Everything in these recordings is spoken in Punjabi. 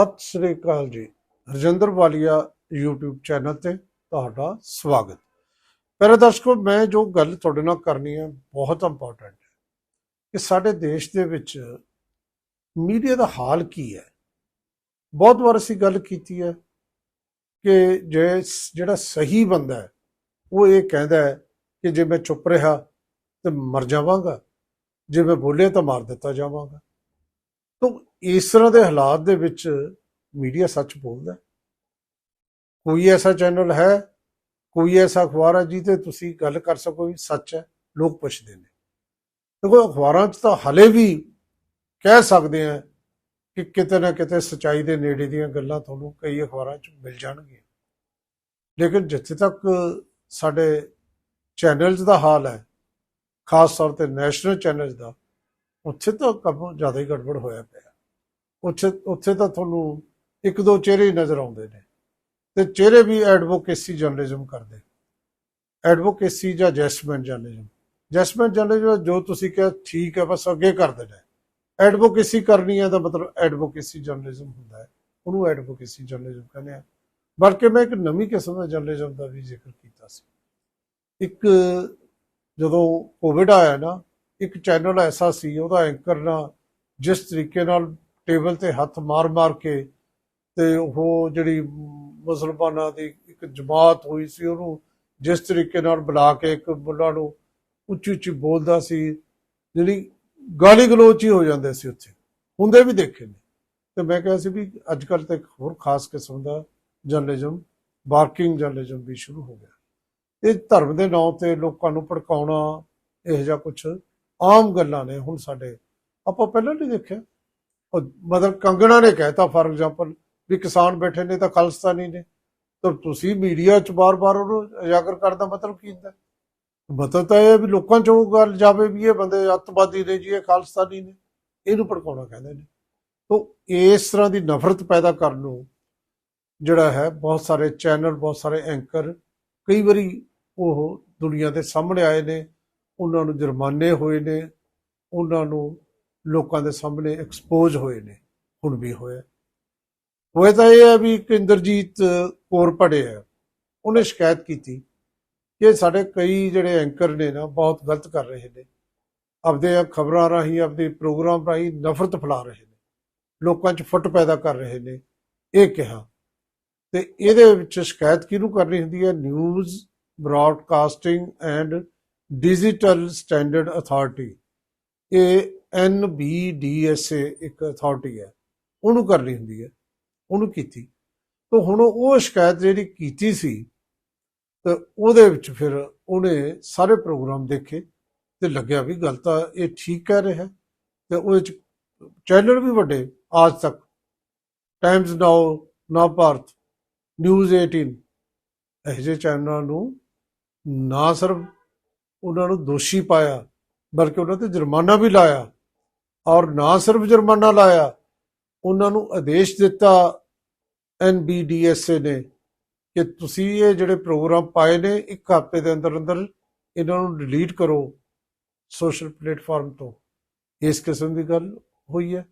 ਸਤਿ ਸ੍ਰੀ ਅਕਾਲ ਜੀ। ਰਜਿੰਦਰ ਵਾਲੀਆ YouTube ਚੈਨਲ ਤੇ ਤੁਹਾਡਾ ਸਵਾਗਤ। ਮੇਰੇ ਦਰਸ਼ਕੋ, ਮੈਂ ਜੋ ਗੱਲ ਤੁਹਾਡੇ ਨਾਲ ਕਰਨੀ ਹੈ, ਬਹੁਤ ਇੰਪੋਰਟੈਂਟ ਹੈ ਕਿ ਸਾਡੇ ਦੇਸ਼ ਦੇ ਵਿੱਚ ਮੀਡੀਆ ਦਾ ਹਾਲ ਕੀ ਹੈ। ਬਹੁਤ ਵਾਰ ਅਸੀਂ ਗੱਲ ਕੀਤੀ ਹੈ ਕਿ ਜੇ ਜਿਹੜਾ ਸਹੀ ਬੰਦਾ ਹੈ, ਉਹ ਇਹ ਕਹਿੰਦਾ ਹੈ ਕਿ ਜੇ ਮੈਂ ਚੁੱਪ ਰਿਹਾ ਤੇ ਮਰ ਜਾਵਾਂਗਾ, ਜੇ ਮੈਂ ਬੋਲਿਆ ਤਾਂ ਮਾਰ ਦਿੱਤਾ ਜਾਵਾਂਗਾ। ਤਾਂ ਇਸ ਤਰ੍ਹਾਂ ਦੇ ਹਾਲਾਤ ਦੇ ਵਿੱਚ ਮੀਡੀਆ ਸੱਚ ਬੋਲਦਾ ਕੋਈ ਐਸਾ ਚੈਨਲ ਹੈ, ਕੋਈ ਐਸਾ ਅਖਬਾਰ ਹੈ ਜਿਹਤੇ ਤੁਸੀਂ ਗੱਲ ਕਰ ਸਕੋ ਵੀ ਸੱਚ ਹੈ, ਲੋਕ ਪੁੱਛਦੇ ਨੇ। ਦੇਖੋ ਅਖਬਾਰਾਂ 'ਚ ਤਾਂ ਹਲੇ ਵੀ ਕਹਿ ਸਕਦੇ ਆ ਕਿ ਕਿਤੇ ਨਾ ਕਿਤੇ ਸਚਾਈ ਦੇ ਨੇੜੇ ਦੀਆਂ ਗੱਲਾਂ ਤੁਹਾਨੂੰ ਕਈ ਅਖਬਾਰਾਂ 'ਚ ਮਿਲ ਜਾਣਗੀਆਂ। ਲੇਕਿਨ ਜਿੱਥੇ ਤੱਕ ਸਾਡੇ ਚੈਨਲਸ ਦਾ ਹਾਲ ਹੈ, ਖਾਸ ਤੌਰ ਤੇ ਨੈਸ਼ਨਲ ਚੈਨਲਸ ਦਾ ਉੱਥੇ ਤਾਂ ਕੰਮ ਜ਼ਿਆਦਾ ਹੀ ਗੜਬੜ ਹੋਇਆ ਪਿਆ। ਉੱਥੇ ਉੱਥੇ ਤਾਂ ਤੁਹਾਨੂੰ ਇੱਕ ਦੋ ਚਿਹਰੇ ਹੀ ਨਜ਼ਰ ਆਉਂਦੇ ਨੇ ਤੇ ਚਿਹਰੇ ਵੀ ਐਡਵੋਕੇਸੀ ਜਰਨਲਿਜ਼ਮ ਕਰਦੇ। ਐਡਵੋਕੇਸੀ ਜਾਂ ਜੈਸਮੈਂਟ ਜਰਨਲਿਜ਼ਮ ਜੈਸਮੈਂਟ ਜਰਨਲਿਜ਼ਮ ਜੋ ਤੁਸੀਂ ਕਿਹਾ ਠੀਕ ਹੈ, ਬਸ ਅੱਗੇ ਕਰ ਦੇਣਾ ਐਡਵੋਕੇਸੀ ਕਰਨੀ ਹੈ ਤਾਂ ਮਤਲਬ ਐਡਵੋਕੇਸੀ ਜਰਨਲਿਜ਼ਮ ਹੁੰਦਾ ਹੈ। ਉਹਨੂੰ ਐਡਵੋਕੇਸੀ ਜਰਨਲਿਜ਼ਮ ਕਹਿੰਦੇ ਆ। ਬਲਕਿ ਮੈਂ ਇੱਕ ਨਵੀਂ ਕਿਸਮ ਦਾ ਜਰਨਲਿਜ਼ਮ ਦਾ ਵੀ ਜ਼ਿਕਰ ਕੀਤਾ ਸੀ। ਇੱਕ ਜਦੋਂ ਕੋਵਿਡ ਆਇਆ ਨਾ ਇੱਕ ਚੈਨਲ ਐਸਾ ਸੀ, ਉਹਦਾ ਐਂਕਰ ਨਾ ਜਿਸ ਤਰੀਕੇ ਨਾਲ ਟੇਬਲ ਤੇ ਹੱਥ ਮਾਰ-ਮਾਰ ਕੇ ਤੇ ਉਹ ਜਿਹੜੀ ਮੁਸਲਮਾਨਾਂ ਦੀ ਇੱਕ ਜਮਾਤ ਹੋਈ ਸੀ, ਉਹਨੂੰ ਜਿਸ ਤਰੀਕੇ ਨਾਲ ਬੁਲਾ ਕੇ ਇੱਕ ਉਹਨਾਂ ਨੂੰ ਉੱਚੀ ਉੱਚੀ ਬੋਲਦਾ ਸੀ, ਜਿਹੜੀ ਗਾਲੀ ਗਲੋਚ ਹੀ ਹੋ ਜਾਂਦੇ ਸੀ ਉੱਥੇ, ਹੁੰਦੇ ਵੀ ਦੇਖੇ ਨੇ। ਤੇ ਮੈਂ ਕਿਹਾ ਸੀ ਵੀ ਅੱਜ ਕੱਲ੍ਹ ਤਾਂ ਇੱਕ ਹੋਰ ਖਾਸ ਕਿਸਮ ਦਾ ਜਰਨਲਿਜ਼ਮ ਬਾਰਕਿੰਗ ਜਰਨਲਿਜ਼ਮ ਵੀ ਸ਼ੁਰੂ ਹੋ ਗਿਆ। ਇਹ ਧਰਮ ਦੇ ਨਾਂ ਤੇ ਲੋਕਾਂ ਨੂੰ ਭੜਕਾਉਣਾ, ਇਹ ਜਿਹਾ ਕੁਝ ਆਮ ਗੱਲਾਂ ਨੇ ਹੁਣ ਸਾਡੇ। ਆਪਾਂ ਪਹਿਲਾਂ ਨਹੀਂ ਦੇਖਿਆ? ਮਤਲਬ ਕੰਗਣਾ ਨੇ ਕਹਿਤਾ ਫਾਰ ਐਗਜ਼ਾਮਪਲ ਵੀ ਕਿਸਾਨ ਬੈਠੇ ਨੇ ਤਾਂ ਖਾਲਿਸਤਾਨੀ ਨੇ। ਤਾਂ ਤੁਸੀਂ ਮੀਡੀਆ 'ਚ ਬਾਰ-ਬਾਰ ਉਹਨੂੰ ਉਜਾਗਰ ਕਰਨ ਦਾ ਮਤਲਬ ਕੀ ਹੁੰਦਾ? ਮਤਲਬ ਤਾਂ ਇਹ ਹੈ ਵੀ ਲੋਕਾਂ 'ਚੋਂ ਗੱਲ ਜਾਵੇ ਵੀ ਇਹ ਬੰਦੇ ਅੱਤਵਾਦੀ ਨੇ ਜੀ, ਇਹ ਖਾਲਿਸਤਾਨੀ ਨੇ। ਇਹਨੂੰ ਭੜਕਾਉਣਾ ਕਹਿੰਦੇ ਨੇ। ਤਾਂ ਇਸ ਤਰ੍ਹਾਂ ਦੀ ਨਫ਼ਰਤ ਪੈਦਾ ਕਰਨ ਨੂੰ ਜਿਹੜਾ ਹੈ, ਬਹੁਤ ਸਾਰੇ ਚੈਨਲ, ਬਹੁਤ ਸਾਰੇ ਐਂਕਰ ਕਈ ਵਾਰੀ ਉਹ ਦੁਨੀਆ ਦੇ ਸਾਹਮਣੇ ਆਏ ਨੇ। ਉਹਨਾਂ ਨੂੰ ਜੁਰਮਾਨੇ ਹੋਏ ਨੇ, ਉਹਨਾਂ ਨੂੰ ਲੋਕਾਂ ਦੇ ਸਾਹਮਣੇ ਐਕਸਪੋਜ਼ ਹੋਏ ਨੇ, ਹੁਣ ਵੀ ਹੋਇਆ ਹੋਇਆ ਤਾਂ ਇਹ ਹੈ ਵੀ ਇੱਕ ਇੰਦਰਜੀਤ ਕੌਰ ਪੜੇ ਹੈ, ਉਹਨੇ ਸ਼ਿਕਾਇਤ ਕੀਤੀ ਕਿ ਸਾਡੇ ਕਈ ਜਿਹੜੇ ਐਂਕਰ ਨੇ ਨਾ, ਬਹੁਤ ਗਲਤ ਕਰ ਰਹੇ ਨੇ। ਆਪਦੇ ਖਬਰਾਂ ਰਾਹੀਂ, ਆਪਦੇ ਪ੍ਰੋਗਰਾਮ ਰਾਹੀਂ ਨਫ਼ਰਤ ਫੈਲਾ ਰਹੇ ਨੇ। ਲੋਕਾਂ 'ਚ ਫੁੱਟ ਪੈਦਾ ਕਰ ਰਹੇ ਨੇ, ਇਹ ਕਿਹਾ। ਤੇ ਇਹਦੇ ਵਿੱਚ ਸ਼ਿਕਾਇਤ ਕਿਹਨੂੰ ਕਰਨੀ ਹੁੰਦੀ ਹੈ? News broadcasting and digital standard authority ਇਹ NBDSA ਇੱਕ ਅਥਾਰਟੀ ਹੈ। ਉਹਨੂੰ ਕਰਨੀ ਹੁੰਦੀ ਹੈ। ਉਹਨੂੰ ਕੀਤੀ। ਤਾਂ ਹੁਣ ਉਹ ਸ਼ਿਕਾਇਤ ਜਿਹੜੀ ਕੀਤੀ ਸੀ, ਤੇ ਉਹਦੇ ਵਿੱਚ ਫਿਰ ਉਹਨੇ ਸਾਰੇ ਪ੍ਰੋਗਰਾਮ ਦੇਖੇ ਤੇ ਲੱਗਿਆ ਵੀ ਗੱਲ ਤਾਂ ਇਹ ਠੀਕ ਕਹਿ ਰਿਹਾ। ਹੈ ਤੇ ਉਹਦੇ ਚ ਚੈਨਲ ਵੀ ਵੱਡੇ ਆਜ ਤੱਕ। ਟਾਈਮਸ ਨਾਓ ਨਾ ਭਾਰਤ ਨਿਊਜ਼ 18 ਇਹੋ ਜਿਹੇ ਚੈਨਲਾਂ ਨੂੰ ਨਾ ਸਿਰਫ ਉਹਨਾਂ ਨੂੰ ਦੋਸ਼ੀ ਪਾਇਆ, ਬਲਕਿ ਉਹਨਾਂ ਤੇ ਜੁਰਮਾਨਾ ਵੀ ਲਾਇਆ ਔਰ ਨਾ ਸਿਰਫ ਜੁਰਮਾਨਾ ਲਾਇਆ, ਉਹਨਾਂ ਨੂੰ ਆਦੇਸ਼ ਦਿੱਤਾ NBDSA ਨੇ ਕਿ ਤੁਸੀਂ ਇਹ ਜਿਹੜੇ ਪ੍ਰੋਗਰਾਮ ਪਾਏ ਨੇ, ਇੱਕ ਹਫ਼ਤੇ ਦੇ ਅੰਦਰ ਅੰਦਰ ਇਹਨਾਂ ਨੂੰ ਡਿਲੀਟ ਕਰੋ ਸੋਸ਼ਲ ਪਲੇਟਫਾਰਮ ਤੋਂ। ਇਸ ਕਿਸਮ ਦੀ ਗੱਲ ਹੋਈ ਹੈ।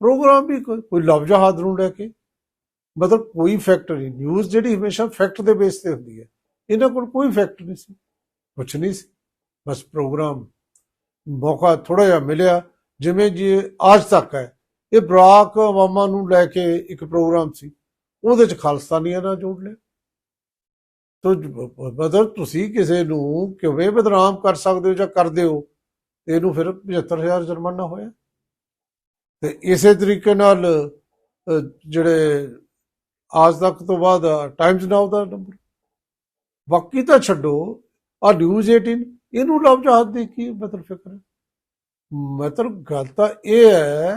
ਪ੍ਰੋਗਰਾਮ ਵੀ ਕੋਈ ਕੋਈ ਲਫ਼ਜ਼ ਹੱਥ ਨੂੰ ਲੈ ਕੇ, ਮਤਲਬ ਕੋਈ ਫੈਕਟ ਨਹੀਂ। ਨਿਊਜ਼ ਜਿਹੜੀ ਹਮੇਸ਼ਾ ਫੈਕਟ ਦੇ ਬੇਸ ਤੇ ਹੁੰਦੀ ਹੈ। ਇਹਨਾਂ ਕੋਲ ਕੋਈ ਫੈਕਟ ਨਹੀਂ ਸੀ। ਕੁਛ ਨਹੀਂ ਸੀ। ਬਸ ਪ੍ਰੋਗਰਾਮ ਮੌਕਾ ਥੋੜਾ ਜਿਹਾ ਮਿਲਿਆ, ਜਿਵੇਂ ਜੀ ਅੱਜ ਤੱਕ ਹੈ। ਇਹ ਬਰਾਕ ਅਵਾਮਾਂ ਨੂੰ ਲੈ ਕੇ ਇੱਕ ਪ੍ਰੋਗਰਾਮ ਸੀ। ਉਹਦੇ ਚ ਖਾਲਸਤਾਨੀਆਂ ਨਾਲ ਜੋੜ ਲਿਆ। ਤੋ ਮਤਲਬ ਤੁਸੀਂ ਕਿਸੇ ਨੂੰ ਕਿਵੇਂ ਬਦਨਾਮ ਕਰ ਸਕਦੇ ਹੋ ਜਾਂ ਕਰਦੇ ਹੋ ਇਹਨੂੰ ਫਿਰ 75000 ਜੁਰਮਾਨਾ ਹੋਇਆ। ਤੇ ਇਸੇ ਤਰੀਕੇ ਨਾਲ ਜਿਹੜੇ ਆਜ ਤੱਕ ਤੋਂ ਬਾਅਦ ਟਾਈਮਜ਼ ਨਾਓ ਦਾ ਨੰਬਰ ਬਾਕੀ ਤਾਂ ਛੱਡੋ। ਆ ਨਿਊਜ਼ 18 ਇਹਨੂੰ ਲਫ਼ਜ਼ ਹੱਥ ਦੀ ਕੀ ਮਤਲਬ ਫਿਕਰ ਹੈ? ਮਤਲਬ ਗੱਲ ਤਾਂ ਇਹ ਹੈ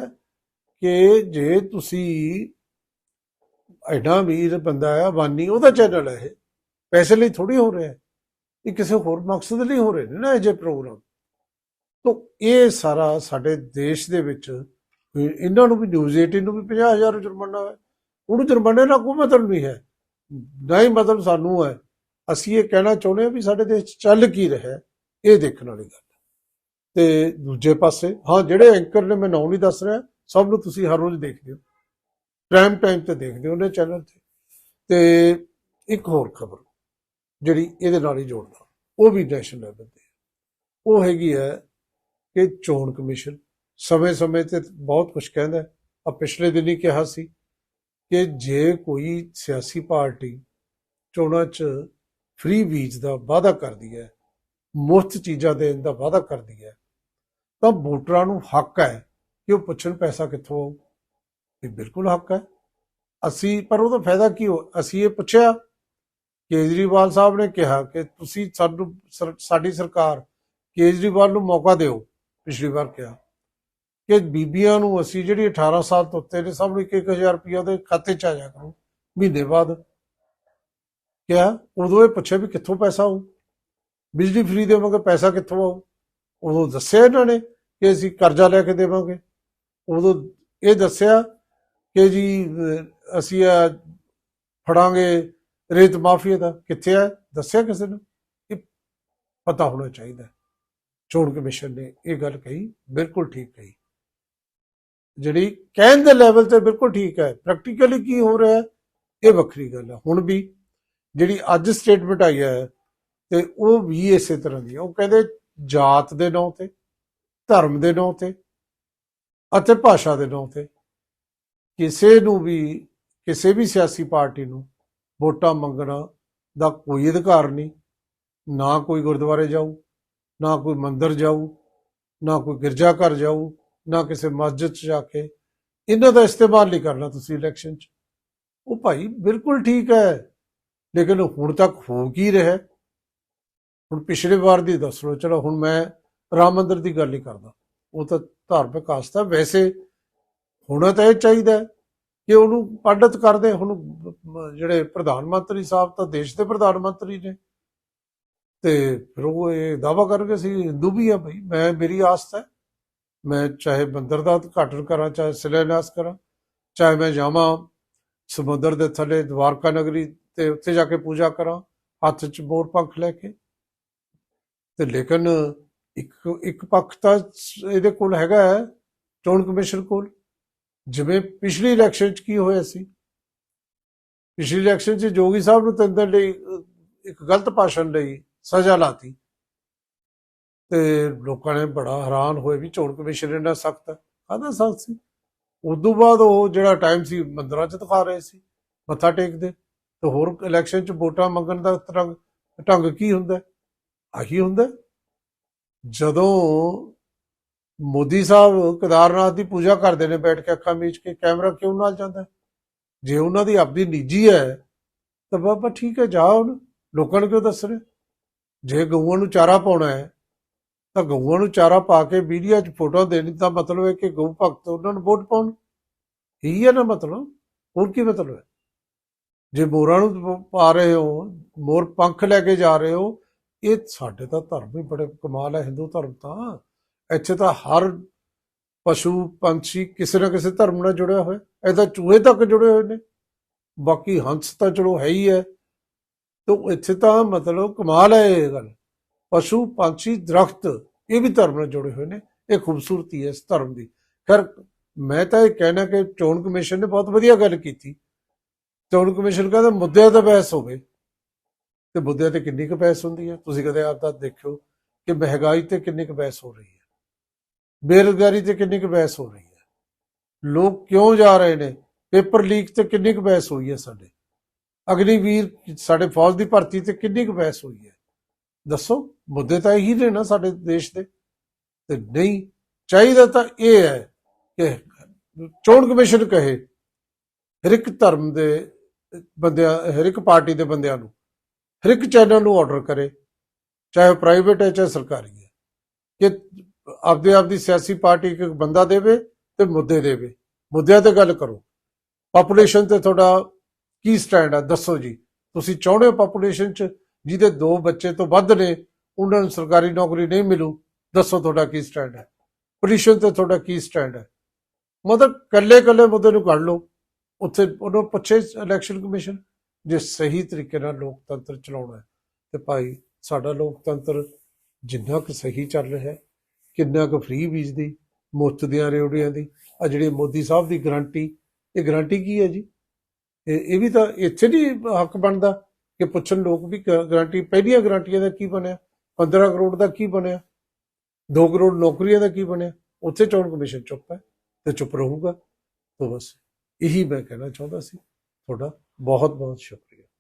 ਕਿ ਜੇ ਤੁਸੀਂ ਐਡਾ ਅਮੀਰ ਬੰਦਾ ਹੈ ਬਾਨੀ ਉਹਦਾ ਚੈਨਲ ਹੈ ਇਹ। ਪੈਸੇ ਲਈ ਥੋੜੀ ਹੋ ਰਿਹਾ ਇਹ ਕਿਸੇ ਹੋਰ ਮਕਸਦ ਲਈ ਹੋ ਰਹੇ ਨੇ ਨਾ ਇਹ ਜੇ ਪ੍ਰੋਗਰਾਮ ਤਾਂ ਇਹ ਸਾਰਾ ਸਾਡੇ ਦੇਸ਼ ਦੇ ਵਿੱਚ, ਇਹਨਾਂ ਨੂੰ ਵੀ ਨਿਊਜ਼ 18 ਨੂੰ ਵੀ 50000 ਜੁਰਮਾਨਾ ਹੈ ਉਹਨੂੰ ਜੁਰਮਾਨੇ ਦਾ ਕੋਈ ਮਤਲਬ ਨਹੀਂ ਹੈ। ਨਹੀਂ ਮਤਲਬ ਸਾਨੂੰ ਹੈ। ਅਸੀਂ ਇਹ ਕਹਿਣਾ ਚਾਹੁੰਦੇ ਹਾਂ ਵੀ ਸਾਡੇ ਦੇਸ਼ 'ਚ ਚੱਲ ਕੀ ਰਿਹਾ ਇਹ ਦੇਖਣ ਵਾਲੀ ਗੱਲ ਹੈ। ਤੇ ਦੂਜੇ ਪਾਸੇ, ਹਾਂ, ਜਿਹੜੇ ਐਂਕਰ ਨੇ, ਮੈਂ ਨਾਮ ਨਹੀਂ ਦੱਸ ਰਿਹਾ, ਸਭ ਨੂੰ ਤੁਸੀਂ ਹਰ ਰੋਜ਼ ਦੇਖਦੇ ਹੋ। ਪ੍ਰਾਈਮ ਟਾਈਮ ਤੇ ਦੇਖਦੇ ਹੋ ਨੇ ਚੈਨਲ ਤੇ। ਤੇ ਇੱਕ ਹੋਰ ਖਬਰ, ਜਿਹੜੀ ਇਹਦੇ ਨਾਲ ਹੀ ਜੋੜਦਾ, ਉਹ ਵੀ ਨੈਸ਼ਨਲ ਲੈਵਲ ਤੇ ਉਹ ਹੈਗੀ ਹੈ ਕਿ ਚੋਣ ਕਮਿਸ਼ਨ ਸਮੇਂ-ਸਮੇਂ ਤੇ ਬਹੁਤ ਕੁਝ ਕਹਿੰਦਾ ਆ ਪਿਛਲੇ ਦਿਨ ਹੀ ਕਿਹਾ ਸੀ ਕਿ ਜੇ ਕੋਈ ਸਿਆਸੀ ਪਾਰਟੀ ਚੋਣਾਂ 'ਚ ਫ੍ਰੀ ਬੀਜ ਦਾ ਵਾਅਦਾ ਕਰਦੀ ਹੈ, ਮੁਫਤ ਚੀਜ਼ਾਂ ਦੇਣ ਦਾ ਵਾਅਦਾ ਕਰਦੀ ਹੈ, ਤਾਂ ਵੋਟਰਾਂ ਨੂੰ ਹੱਕ ਹੈ ਕਿ ਉਹ ਪੁੱਛਣ ਪੈਸਾ ਕਿੱਥੋਂ ਆਊ। ਇਹ ਬਿਲਕੁਲ ਹੱਕ ਹੈ। ਅਸੀਂ, ਪਰ ਉਹਦਾ ਫਾਇਦਾ ਕੀ ਹੋ, ਅਸੀਂ ਇਹ ਪੁੱਛਿਆ, ਕੇਜਰੀਵਾਲ ਸਾਹਿਬ ਨੇ ਕਿਹਾ ਕਿ ਤੁਸੀਂ ਸਾਨੂੰ, ਸਰ- ਸਾਡੀ ਸਰਕਾਰ ਕੇਜਰੀਵਾਲ ਨੂੰ ਮੌਕਾ ਦਿਓ, ਪਿਛਲੀ ਵਾਰ ਕਿਹਾ, ਕਿ ਬੀਬੀਆਂ ਨੂੰ ਅਸੀਂ ਜਿਹੜੀ 18 ਸਾਲ ਤੋਂ ਉੱਤੇ ਨੇ, ਸਭ ਨੂੰ 1-1000 ਰੁਪਇਆ ਦੇ ਖਾਤੇ ਚ ਆ ਜਾ ਕਰੂ, ਮਹੀਨੇ ਬਾਅਦ। ਕਿਹਾ, ਉਦੋਂ ਇਹ ਪੁੱਛਿਆ ਵੀ ਕਿੱਥੋਂ ਪੈਸਾ ਆਊ? ਬਿਜਲੀ ਫ੍ਰੀ ਦੇਵਾਂਗੇ ਪੈਸਾ ਕਿੱਥੋਂ ਆਉ ਉਦੋਂ ਦੱਸਿਆ ਇਹਨਾਂ ਨੇ ਕਿ ਅਸੀਂ ਕਰਜ਼ਾ ਲੈ ਕੇ ਦੇਵਾਂਗੇ। ਉਦੋਂ ਇਹ ਦੱਸਿਆ ਕਿ ਜੀ ਅਸੀਂ ਆ ਫੜਾਂਗੇ ਰੇਤ ਮਾਫੀਆ ਦਾ। ਕਿੱਥੇ ਹੈ ਦੱਸਿਆ ਕਿਸੇ ਨੂੰ ਇਹ ਪਤਾ ਹੋਣਾ ਚਾਹੀਦਾ। ਚੋਣ ਕਮਿਸ਼ਨ ਨੇ ਇਹ ਗੱਲ ਕਹੀ, ਬਿਲਕੁਲ ਠੀਕ ਕਹੀ। ਜਿਹੜੀ ਕਹਿਣ ਦੇ ਲੈਵਲ ਤੇ ਬਿਲਕੁਲ ਠੀਕ ਹੈ। ਪ੍ਰੈਕਟੀਕਲੀ ਕੀ ਹੋ ਰਿਹਾ ਇਹ ਵੱਖਰੀ ਗੱਲ ਹੈ। ਹੁਣ ਵੀ ਜਿਹੜੀ ਅੱਜ ਸਟੇਟਮੈਂਟ ਆਈ ਹੈ ਤੇ ਉਹ ਵੀ ਇਸੇ ਤਰ੍ਹਾਂ ਦੀ ਉਹ ਕਹਿੰਦੇ ਜਾਤ ਦੇ ਨਾਂ ਤੇ, ਧਰਮ ਦੇ ਨਾਂ ਤੇ ਅਤੇ ਭਾਸ਼ਾ ਦੇ ਨਾਂ ਤੇ ਕਿਸੇ ਨੂੰ ਵੀ, ਕਿਸੇ ਵੀ ਸਿਆਸੀ ਪਾਰਟੀ ਨੂੰ ਵੋਟਾਂ ਮੰਗਣਾ ਦਾ ਕੋਈ ਅਧਿਕਾਰ ਨਹੀਂ। ਨਾ ਕੋਈ ਗੁਰਦੁਆਰੇ ਜਾਊ, ਨਾ ਕੋਈ ਮੰਦਿਰ ਜਾਊ, ਨਾ ਕੋਈ ਗਿਰਜਾ ਘਰ ਜਾਊ, ਨਾ ਕਿਸੇ ਮਸਜਿਦ 'ਚ ਜਾ ਕੇ ਇਹਨਾਂ ਦਾ ਇਸਤੇਮਾਲ ਨਹੀਂ ਕਰਨਾ ਤੁਸੀਂ ਇਲੈਕਸ਼ਨ 'ਚ। ਉਹ ਭਾਈ ਬਿਲਕੁਲ ਠੀਕ ਹੈ। ਲੇਕਿਨ ਹੁਣ ਤੱਕ ਹੋ ਕੀ ਰਿਹਾ? ਹੁਣ ਪਿਛਲੇ ਵਾਰ ਦੀ ਦੱਸ ਲਓ, ਚਲੋ ਹੁਣ ਮੈਂ ਰਾਮ ਮੰਦਰ ਦੀ ਗੱਲ ਹੀ ਕਰਦਾ। ਉਹ ਤਾਂ ਧਾਰਮਿਕ ਆਸਥਾ ਵੈਸੇ ਹੋਣਾ ਤਾਂ ਇਹ ਚਾਹੀਦਾ ਕਿ ਉਹਨੂੰ ਪੰਡਤ ਕਰਦੇ। ਹੁਣ ਜਿਹੜੇ ਪ੍ਰਧਾਨ ਮੰਤਰੀ ਸਾਹਿਬ ਤਾਂ ਦੇਸ਼ ਦੇ ਪ੍ਰਧਾਨ ਮੰਤਰੀ ਨੇ। ਤੇ ਫਿਰ ਉਹ ਇਹ ਦਾਵਾ ਕਰਨਗੇ, ਅਸੀਂ ਹਿੰਦੂ ਵੀ ਆ ਭਾਈ ਮੈਂ, ਮੇਰੀ ਆਸਥਾ ਹੈ। ਮੈਂ ਚਾਹੇ ਮੰਦਿਰ ਦਾ ਉਦਘਾਟਨ ਕਰਾਂ, ਚਾਹੇ ਸਿਲਾਨਿਆਸ ਕਰਾਂ, ਚਾਹੇ ਮੈਂ ਜਾਵਾਂ ਸਮੁੰਦਰ ਦੇ ਥੱਲੇ, ਦਵਾਰਕਾ ਨਗਰੀ ਤੇ ਉੱਥੇ ਜਾ ਕੇ ਪੂਜਾ ਕਰਾਂ ਹੱਥ 'ਚ ਮੋਰ ਪੰਖ ਲੈ ਕੇ। ਤੇ ਲੇਕਿਨ ਇੱਕ ਇੱਕ ਪੱਖ ਤਾਂ ਇਹਦੇ ਕੋਲ ਹੈਗਾ ਹੈ, ਚੋਣ ਕਮਿਸ਼ਨ ਕੋਲ। ਜਿਵੇਂ ਪਿਛਲੀ ਇਲੈਕਸ਼ਨ 'ਚ ਕੀ ਹੋਇਆ ਸੀ? ਪਿਛਲੀ ਇਲੈਕਸ਼ਨ 'ਚ ਜੋਗੀ ਸਾਹਿਬ ਨੂੰ ਤਿੰਨ ਦਿਨ ਲਈ ਇੱਕ ਗਲਤ ਭਾਸ਼ਣ ਲਈ ਸਜ਼ਾ ਲਾਤੀ। ਤੇ ਲੋਕਾਂ ਨੇ ਬੜਾ ਹੈਰਾਨ ਹੋਏ ਵੀ ਚੋਣ ਕਮਿਸ਼ਨ ਇੰਨਾ ਸਖਤ ਹੈ। ਕਾਹਦਾ ਸਖਤ ਸੀ? ਉਦੋਂ ਬਾਅਦ ਉਹ ਜਿਹੜਾ ਟਾਈਮ ਸੀ ਮੰਦਰਾਂ 'ਚ ਦਿਖਾ ਰਹੇ ਸੀ ਮੱਥਾ ਟੇਕਦੇ। ਤੇ ਹੋਰ ਇਲੈਕਸ਼ਨ 'ਚ ਵੋਟਾਂ ਮੰਗਣ ਦਾ ਤਰੰਗ, ਢੰਗ ਕੀ ਹੁੰਦਾ? ਆਹੀ ਹੁੰਦਾ? ਜਦੋਂ ਮੋਦੀ ਸਾਹਿਬ ਕੇਦਾਰਨਾਥ ਦੀ ਪੂਜਾ ਕਰਦੇ ਨੇ ਬੈਠ ਕੇ ਅੱਖਾਂ ਮੀਚ ਕੇ, ਕੈਮਰਾ ਕਿਉਂ ਨਾਲ ਜਾਂਦਾ? ਜੇ ਉਹਨਾਂ ਦੀ ਆਪਦੀ ਨਿੱਜੀ ਹੈ, ਤਾਂ ਬਾਬਾ ਠੀਕ ਹੈ, ਜਾ ਹੁਣ। ਲੋਕਾਂ ਨੂੰ ਕਿਉਂ ਦੱਸ ਰਹੇ? ਜੇ ਗਊਆਂ ਨੂੰ ਚਾਰਾ ਪਾਉਣਾ ਹੈ, ਤਾਂ ਗਊਆਂ ਨੂੰ ਚਾਰਾ ਪਾ ਕੇ ਮੀਡੀਆ 'ਚ ਫੋਟੋ ਦੇਣੀ, ਤਾਂ ਮਤਲਬ ਹੈ ਕਿ ਗਊ ਭਗਤ ਉਹਨਾਂ ਨੂੰ ਵੋਟ ਪਾਉਣ। ਇਹੀ ਹੈ ਨਾ ਮਤਲਬ? ਹੋਰ ਕੀ ਮਤਲਬ ਹੈ? ਜੇ ਮੋਰਾਂ ਨੂੰ ਪਾ ਰਹੇ ਹੋ ਮੋਰ ਪੰਖ ਲੈ ਕੇ ਜਾ ਰਹੇ ਹੋ, ਇਹ ਸਾਡੇ ਤਾਂ ਧਰਮ ਹੀ ਬੜੇ ਕਮਾਲ ਹੈ, ਹਿੰਦੂ ਧਰਮ ਤਾਂ। ਇੱਥੇ ਤਾਂ ਹਰ ਪਸ਼ੂ, ਪੰਛੀ ਕਿਸੇ ਨਾ ਕਿਸੇ ਧਰਮ ਨਾਲ ਜੁੜਿਆ ਹੋਇਆ। ਇਹ ਤਾਂ ਚੂਹੇ ਤੱਕ ਜੁੜੇ ਹੋਏ ਨੇ। ਬਾਕੀ ਹੰਸ ਤਾਂ ਚਲੋ ਹੈ ਹੀ ਹੈ। ਤੇ ਇੱਥੇ ਤਾਂ ਮਤਲਬ ਕਮਾਲ ਹੈ ਇਹ ਗੱਲ। ਪਸ਼ੂ, ਪੰਛੀ, ਦਰਖਤ, ਇਹ ਵੀ ਧਰਮ ਨਾਲ ਜੁੜੇ ਹੋਏ ਨੇ। ਇਹ ਖੂਬਸੂਰਤੀ ਹੈ ਇਸ ਧਰਮ ਦੀ। ਖੈਰ, ਮੈਂ ਤਾਂ ਇਹ ਕਹਿਣਾ ਕਿ ਚੋਣ ਕਮਿਸ਼ਨ ਨੇ ਬਹੁਤ ਵਧੀਆ ਗੱਲ ਕੀਤੀ। ਚੋਣ ਕਮਿਸ਼ਨ ਕਹਿੰਦਾ ਮੁੱਦਿਆਂ ਤੇ ਬਹਿਸ ਹੋਵੇ ਤੇ ਮੁੱਦਿਆਂ ਤੇ ਕਿੰਨੀ ਕੁ ਬਹਿਸ ਹੁੰਦੀ ਹੈ? ਤੁਸੀਂ ਕਦੇ ਆਪ ਦਾ ਦੇਖਿਓ ਕਿ ਮਹਿੰਗਾਈ ਤੇ ਕਿੰਨੀ ਕੁ ਬਹਿਸ ਹੋ ਰਹੀ ਹੈ। ਬੇਰੁਜ਼ਗਾਰੀ ਤੇ ਕਿੰਨੀ ਕੁ ਬਹਿਸ ਹੋ ਰਹੀ ਹੈ। ਲੋਕ ਕਿਉਂ ਜਾ ਰਹੇ ਨੇ? ਪੇਪਰ ਲੀਕ ਤੇ ਕਿੰਨੀ ਕੁ ਬਹਿਸ ਹੋਈ ਹੈ ਸਾਡੇ? ਅਗਨੀਵੀਰ ਸਾਡੇ ਫੌਜ ਦੀ ਭਰਤੀ ਤੇ ਕਿੰਨੀ ਕੁ ਬਹਿਸ ਹੋਈ ਹੈ? ਦੱਸੋ, ਮੁੱਦੇ ਤਾਂ ਇਹੀ ਨੇ ਨਾ ਸਾਡੇ ਦੇਸ਼ ਦੇ। ਤੇ ਨਹੀਂ, ਚਾਹੀਦਾ ਤਾਂ ਇਹ ਹੈ ਕਿ ਚੋਣ ਕਮਿਸ਼ਨ ਕਹੇ, ਹਰ ਇੱਕ ਧਰਮ ਦੇ ਬੰਦਿਆਂ, ਹਰ ਇੱਕ ਪਾਰਟੀ ਦੇ ਬੰਦਿਆਂ ਨੂੰ, ਹਰ ਇੱਕ ਚੈਨਲ ਨੂੰ ਆਰਡਰ ਕਰੇ, ਚਾਹੇ ਪ੍ਰਾਈਵੇਟ ਹੈ, ਚਾਹੇ ਸਰਕਾਰੀ ਹੈ, ਕਿ ਆਪਦੇ ਆਪ ਦੀ ਸਿਆਸੀ ਪਾਰਟੀ ਇੱਕ ਬੰਦਾ ਦੇਵੇ ਤੇ ਮੁੱਦੇ ਦੇਵੇ। ਮੁੱਦਿਆਂ ਤੇ ਗੱਲ ਕਰੋ। ਪਾਪੂਲੇਸ਼ਨ ਤੇ ਤੁਹਾਡਾ ਕੀ ਸਟੈਂਡ ਹੈ ਦੱਸੋ ਜੀ। ਤੁਸੀਂ ਚਾਹੁੰਦੇ ਹੋ ਪਾਪੂਲੇਸ਼ਨ ਚ, ਜਿਹਦੇ ਦੋ ਬੱਚੇ ਤੋਂ ਵੱਧ ਨੇ, ਉਹਨਾਂ ਨੂੰ ਸਰਕਾਰੀ ਨੌਕਰੀ ਨਹੀਂ ਮਿਲੂ, ਦੱਸੋ ਤੁਹਾਡਾ ਕੀ ਸਟੈਂਡ ਹੈ ਪੋਲੀਸ਼ਨ ਤੇ ਤੁਹਾਡਾ ਕੀ ਸਟੈਂਡ ਹੈ ਮਤਲਬ ਕੱਲੇ ਕੱਲੇ ਮੁੱਦੇ ਨੂੰ ਕੱਢ ਲਓ। ਉੱਥੇ ਉਹਨੂੰ ਪੁੱਛੇ ਇਲੈਕਸ਼ਨ ਕਮਿਸ਼ਨ ਜੇ ਸਹੀ ਤਰੀਕੇ ਨਾਲ ਲੋਕਤੰਤਰ ਚਲਾਉਣਾ ਹੈ। ਤੇ ਭਾਈ, ਸਾਡਾ ਲੋਕਤੰਤਰ ਜਿੰਨਾ ਕੁ ਸਹੀ ਚੱਲ ਰਿਹਾ ਹੈ, ਕਿੰਨਾ ਕੁ ਫ੍ਰੀ ਬੀਜ ਦੀ, ਮੁਫਤ ਦੀਆਂ ਰੇਵੜੀਆਂ ਦੀ ਆ ਜਿਹੜੀ ਮੋਦੀ ਸਾਹਿਬ ਦੀ ਗਰੰਟੀ ਇਹ ਗਾਰੰਟੀ ਕੀ ਹੈ ਜੀ? ਇਹ ਵੀ ਤਾਂ ਇੱਥੇ ਨਹੀਂ ਹੱਕ ਬਣਦਾ ਕਿ ਪੁੱਛਣ ਲੋਕ ਵੀ ਗਾਰੰਟੀ ਪਹਿਲੀਆਂ ਗਾਰੰਟੀਆਂ ਦਾ ਕੀ ਬਣਿਆ? 15 ਕਰੋੜ ਦਾ ਕੀ ਬਣਿਆ? 2 ਕਰੋੜ ਨੌਕਰੀਆਂ ਦਾ ਕੀ ਬਣਿਆ? ਉੱਥੇ ਚੋਣ ਕਮਿਸ਼ਨ ਚੁੱਪ ਹੈ ਤੇ ਚੁੱਪ ਰਹੂਗਾ। ਤਾਂ ਬਸ। ਇਹੀ ਮੈਂ ਕਹਿਣਾ ਚਾਹੁੰਦਾ ਸੀ। ਤੁਹਾਡਾ ਬਹੁਤ ਬਹੁਤ ਸ਼ੁਕਰੀਆ।